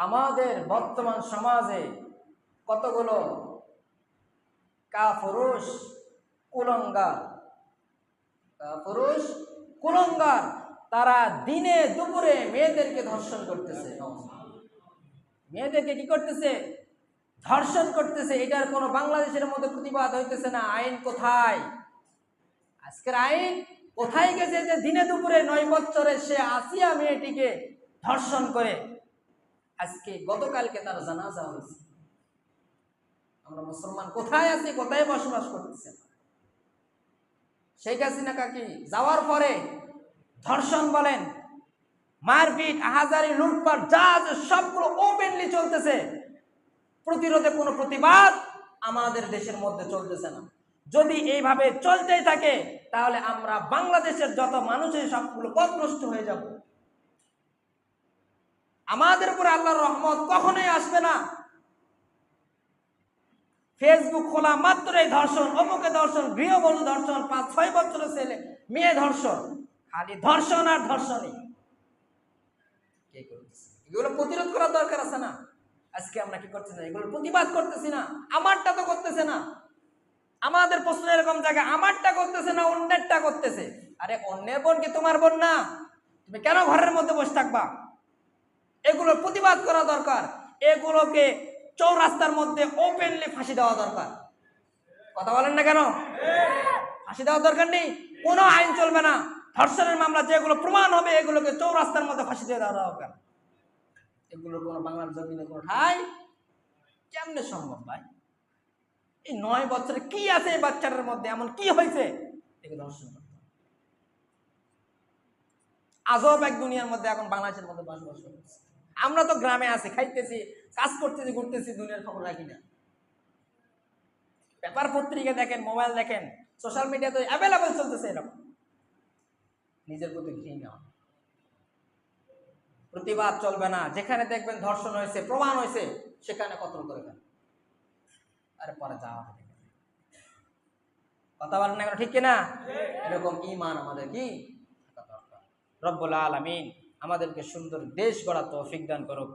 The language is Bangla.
আমাদের বর্তমান সমাজে কতগুলো কাপুরুষ, কুলঙ্গার কাপুরুষ, কুলঙ্গার, তারা দিনে দুপুরে মেয়েদেরকে ধর্ষণ করতেছে। মেয়েদেরকে কি করতেছে? ধর্ষণ করতেছে। এটার কোনো বাংলাদেশের মধ্যে প্রতিবাদ হইতেছে না। আইন কোথায়? আজকের আইন কোথায় গেছে যে দিনে দুপুরে নয় বছরে সে আসিয়া মেয়েটিকে ধর্ষণ করে? আজকে গতকালকে তার জানাজা হয়েছে। আমরা মুসলমান কোথায় আছি, কোথায় বসবাস করতেছেন শেখ হাসিনা কাকি যাওয়ার পরে ধর্ষণ বলেন, মারপিট, আহাজারি, লুটপাট, যা সবগুলো ওপেনলি চলতেছে। প্রতিরোধে কোনো প্রতিবাদ আমাদের দেশের মধ্যে চলতেছে না। যদি এইভাবে চলতেই থাকে, তাহলে আমরা বাংলাদেশের যত মানুষের সবগুলো পথভ্রষ্ট হয়ে যাব। আমাদের উপরে আল্লাহর রহমত কখনোই আসবে না। ফেসবুক খোলা মাত্রই ধর্ষণ, অমুকে ধর্ষণ, গৃহবধূ ধর্ষণ, পাঁচ, ছয় বছরের ছেলে, মেয়ে ধর্ষণ, খালি ধর্ষণ আর ধর্ষণই। এগুলো প্রতিরোধ করার দরকার আছে না। আজকে আমরা কি করতেছি না? এগুলো প্রতিবাদ করতেছি না। আমারটা তো করতেছে না। আমাদের প্রশ্ন এরকম জায়গায়, আমারটা করতেছে না, অন্যেরটা করতেছে? আরে অন্যের বোন কি তোমার বোন না? তুমি কেন ঘরের মধ্যে বসে থাকবা? এগুলোর প্রতিবাদ করা দরকার। এগুলোকে চৌরাস্তার মধ্যে ওপেনলি ফাঁসি দেওয়া দরকার। কথা বলেন না কেন? ফাঁসি দেওয়া দরকার নেই। কোনো আইন চলবে না। ধর্ষণের মামলা যেগুলো প্রমাণ হবে, এগুলোকে চৌরাস্তার মধ্যে ফাঁসি দিয়ে দেওয়া দরকার। এগুলো কোনো বাংলার জমিনে কোনো ঠাই কেমনে সম্ভব ভাই? এই নয় বছরে কি আছে এই বাচ্চাটার মধ্যে? এমন কি হয়েছে? এগুলো ধর্ষণ আজব এক দুনিয়ার মধ্যে এখন বাংলাদেশের মধ্যে বসবাস করতেছি আমরা তো গ্রামে আছি খাইতেছি কাজ করতেছি ঘুরতেছি দুনিয়ার খবর রাখি না। পেপার পত্রিকা দেখেন মোবাইল দেখেন সোশ্যাল মিডিয়া তো অ্যাভেলেবল চলতেছে এরকম। নিজের প্রতি ঘৃণা প্রতিবাদ চলবে না। যেখানে দেখবেন ধর্ষণ হয়েছে প্রমাণ হয়েছে সেখানে কতল করে দেন আরে পরে যাওয়া হবে। কথা বলেন না কেন ঠিক কিনা? এরকম ইমান আমাদের কি? রব্বুল আলামিন। আমাদেরকে সুন্দর দেশ গড়া তৌফিক দান করুক।